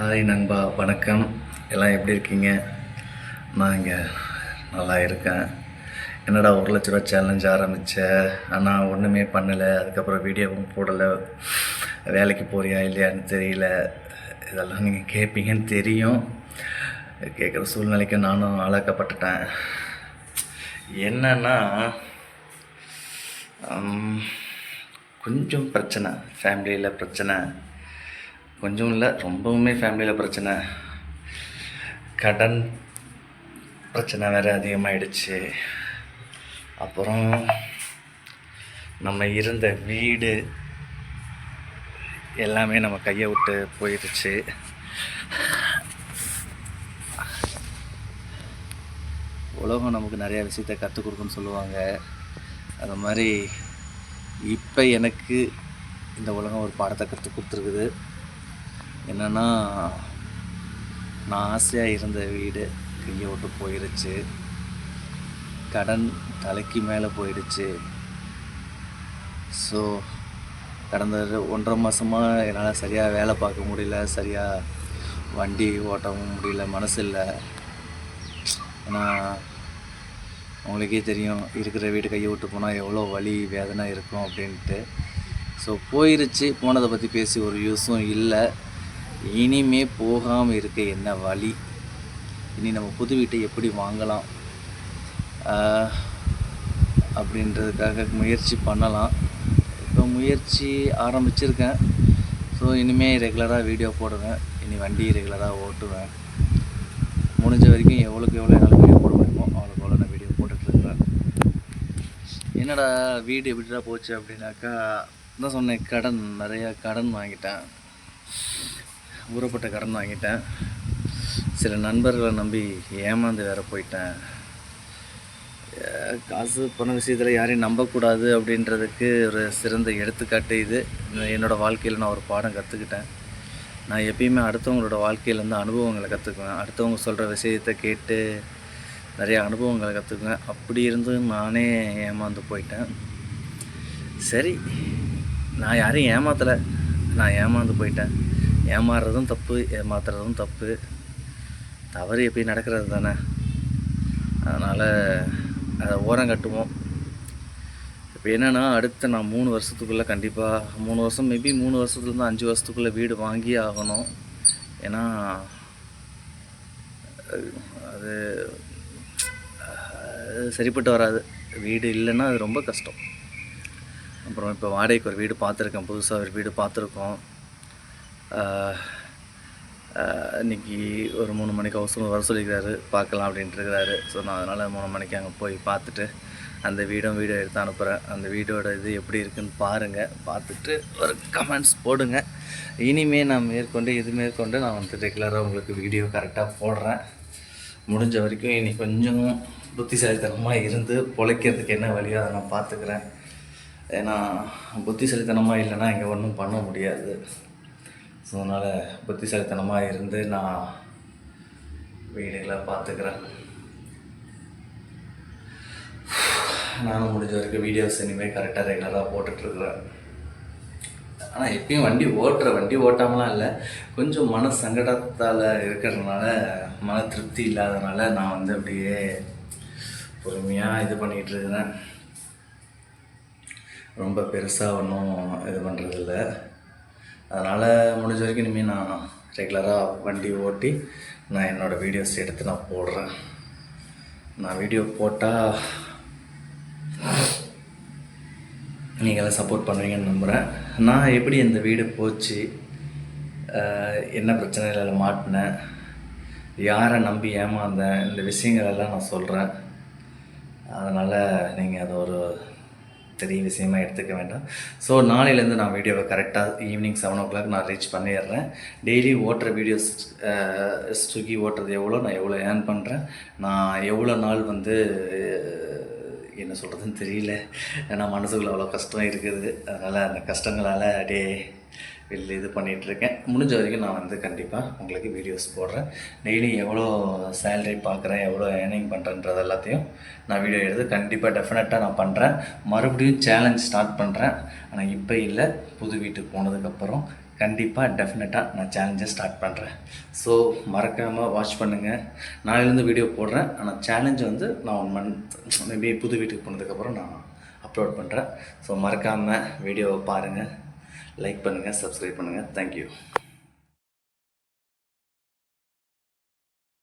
Hi நண்பா. வணக்கம். எல்லாம் எப்படி இருக்கீங்க? நான் இங்கே நல்லா இருக்கேன். என்னடா ஒரு லட்ச ரூபா சேலஞ்ச் ஆரம்பித்தேன் ஆனால் ஒன்றுமே பண்ணலை. அதுக்கப்புறம் வீடியோவும் போடலை. வேலைக்கு போறியா இல்லையான்னு தெரியல. இதெல்லாம் நீங்கள் கேட்பீங்கன்னு தெரியும். கேட்குற சூழ்நிலைக்கு நானும் ஆளாக்கப்பட்டுட்டேன். என்னன்னா கொஞ்சம் பிரச்சனை. ஃபேமிலியில் பிரச்சனை. கொஞ்சம் இல்லை ரொம்பவுமே ஃபேமிலியில் பிரச்சனை. கடன் பிரச்சனை வேறு அதிகமாகிடுச்சு அப்புறம் நம்ம இருந்த வீடு எல்லாமே நம்ம கையை விட்டு போயிடுச்சு. உலகம் நமக்கு நிறைய விஷயத்த கற்றுக் கொடுக்குன்னு சொல்லுவாங்க. அது மாதிரி இப்போ எனக்கு இந்த உலகம் ஒரு பாடத்தை கற்றுக் கொடுத்துருக்குது. என்னென்னா நான் ஆசையாக இருந்த வீடு கையை விட்டு போயிடுச்சு கடன் தலைக்கு மேலே போயிடுச்சு. ஸோ கடந்த ஒன்றரை மாதமாக என்னால் சரியாக வேலை பார்க்க முடியல சரியாக வண்டி ஓட்டவும் முடியல மனசு இல்லை. ஏன்னா உங்களுக்கே தெரியும் இருக்கிற வீடு கையை விட்டு போனால் எவ்வளோ வலி வேதனை இருக்கும் அப்படின்ட்டு. ஸோ போயிருச்சு. போனதை பற்றி பேசி ஒரு யூஸும் இல்லை. இனிமே போகாமல் இருக்க என்ன வழி? இனி நம்ம புது வீட்டை எப்படி வாங்கலாம்? அப்படின்றதுக்காக முயற்சி பண்ணலாம். இப்போ முயற்சி ஆரம்பிச்சிருக்கேன். ஸோ இனிமேல் ரெகுலராக வீடியோ போடுவேன். இனி வண்டி ரெகுலராக ஓட்டுவேன். முடிஞ்ச வரைக்கும் எவ்வளோக்கு எவ்வளோ என்னால் வீடியோ போட முடியுமோ அவ்வளோக்கு எவ்வளோ நான் வீடியோ போட்டுட்ருக்கிறேன் என்னடா வீடு எப்படிடா போச்சு அப்படின்னாக்கா தான் சொன்னேன் கடன் நிறையா கடன் வாங்கிட்டேன். ஊறப்பட்ட கடன் வாங்கிட்டேன். சில நண்பர்களை நம்பி ஏமாந்து வேற போயிட்டேன். காசு பண விஷயத்தில் யாரையும் நம்பக்கூடாது அப்படின்றதுக்கு ஒரு சிறந்த எடுத்துக்காட்டு இது. என்னோடய வாழ்க்கையில் நான் ஒரு பாடம் கற்றுக்கிட்டேன் நான் எப்பயுமே அடுத்தவங்களோட வாழ்க்கையிலேருந்து அனுபவங்களை கற்றுக்குவேன் அடுத்தவங்க சொல்கிற விஷயத்தை கேட்டு நிறைய அனுபவங்களை கற்றுக்குவேன் அப்படி இருந்தும் நானே ஏமாந்து போயிட்டேன். சரி நான் யாரையும் ஏமாத்தலை. நான் ஏமாந்து போயிட்டேன். ஏமாறுறதும் தப்பு ஏமாத்துறதும் தப்பு. தவறு எப்பயும் நடக்கிறது தானே. அதனால் அதை ஓரம் கட்டுவோம். இப்போ என்னென்னா அடுத்த நான் மூணு வருஷத்துக்குள்ளே கண்டிப்பாக மூணு வருஷம் மேபி மூணு வருஷத்துலேருந்து அஞ்சு வருஷத்துக்குள்ளே வீடு வாங்கி ஆகணும். ஏன்னா அது சரிப்பட்டு வராது. வீடு இல்லைன்னா அது ரொம்ப கஷ்டம். அப்புறம் இப்போ வாடகைக்கு ஒரு வீடு பார்த்துருக்கேன். புதுசாக ஒரு வீடு பார்த்துருக்கோம். இன்றைக்கி இன்னைக்கு ஒரு மூணு மணிக்கு அவசரம் வர சொல்லிக்கிறாரு பார்க்கலாம் அப்படின்ட்டு இருக்கிறாரு. ஸோ நான் அதனால் மூணு மணிக்கு அங்கே போய் பார்த்துட்டு அந்த வீடும் வீடியோ எடுத்து அனுப்புகிறேன் அந்த வீடோட இது எப்படி இருக்குன்னு பாருங்கள் பார்த்துட்டு ஒரு கமெண்ட்ஸ் போடுங்க. இனிமே நான் மேற்கொண்டு இது மேற்கொண்டு நான் வந்து ரெகுலராக உங்களுக்கு வீடியோ கரெக்டாக போடுறேன். முடிஞ்ச வரைக்கும் இனி கொஞ்சம் புத்திசாலித்தனமாக இருந்து பொழைக்கிறதுக்கு என்ன வழியோ அதை நான் பார்த்துக்கிறேன். ஏன்னா புத்திசாலித்தனமாக இல்லைன்னா இங்கே ஒன்றும் பண்ண முடியாது. ஸோ அதனால் புத்திசாலித்தனமாக இருந்து நான் வீடுகளை பார்த்துக்கிறேன். நானும் முடிஞ்ச வரைக்கும் வீடியோஸ் இனிமேல் கரெக்டாக ரெகுலராக போட்டுட்ருக்குறேன். ஆனால் எப்பயும் வண்டி ஓட்டுற வண்டி ஓட்டாமலாம் இல்லை. கொஞ்சம் மன சங்கடத்தால் இருக்கிறதுனால மன திருப்தி இல்லாதனால நான் வந்து அப்படியே பொறுமையாக இது பண்ணிகிட்டு இருக்கிறேன் ரொம்ப பெருசாக ஒன்றும் இது பண்ணுறதில்ல அதனால் முடிஞ்ச வரைக்கும் இனிமேல் நான் ரெகுலராக வண்டி ஓட்டி நான் என்னோடய வீடியோஸ் எடுத்து நான் போடுறேன். நான் வீடியோ போட்டால் நீங்களாம் சப்போர்ட் பண்ணுவீங்கன்னு நம்புகிறேன் நான் எப்படி இந்த வீடு போச்சு என்ன பிரச்சனைகளில் மாட்டினேன் யாரை நம்பி ஏமாந்தேன் இந்த விஷயங்களெல்லாம் நான் சொல்கிறேன் அதனால் நீங்கள் அதை ஒரு பெரிய விஷயமா எடுத்துக்க வேண்டாம். ஸோ நாளையிலேருந்து நான் வீடியோவை கரெக்டாக ஈவினிங் செவன் ஓ கிளாக் நான் ரீச் பண்ணிடுறேன். டெய்லி ஓட்டுற வீடியோஸ் ஸ்விக்கி ஓட்டுறது எவ்வளோ நான் எவ்வளோ ஏர்ன் பண்ணுறேன் நான் எவ்வளோ நாள் வந்து என்ன சொல்கிறதுன்னு தெரியல. ஏன்னா மனசுக்குள்ள அவ்வளோ கஷ்டம் இருக்குது. அதனால் அந்த கஷ்டங்களால் அப்படியே வெளில இது பண்ணிகிட்ருக்கேன். முடிஞ்ச வரைக்கும் நான் வந்து கண்டிப்பாக உங்களுக்கு வீடியோஸ் போடுறேன். டெய்லி எவ்வளோ சேலரி பார்க்குறேன் எவ்வளோ ஏர்னிங் பண்ணுறேன்றது எல்லாத்தையும் நான் வீடியோ எடுத்து கண்டிப்பாக டெஃபினட்டாக நான் பண்ணுறேன் மறுபடியும் சேலஞ்ச் ஸ்டார்ட் பண்ணுறேன் ஆனால் இப்போ இல்லை. புது வீட்டுக்கு போனதுக்கப்புறம் கண்டிப்பாக டெஃபினட்டாக நான் சேலஞ்சை ஸ்டார்ட் பண்ணுறேன் ஸோ மறக்காமல் வாட்ச் பண்ணுங்கள் நாளையிலேருந்து வீடியோ போடுறேன். ஆனால் சேலஞ்சு வந்து நான் ஒன் மந்த் மேபி புது வீட்டுக்கு போனதுக்கப்புறம் நான் அப்லோட் பண்ணுறேன் ஸோ மறக்காமல் வீடியோவை பாருங்கள் லைக் பண்ணுங்கள் சப்ஸ்கிரைப் பண்ணுங்கள் தேங்க்யூ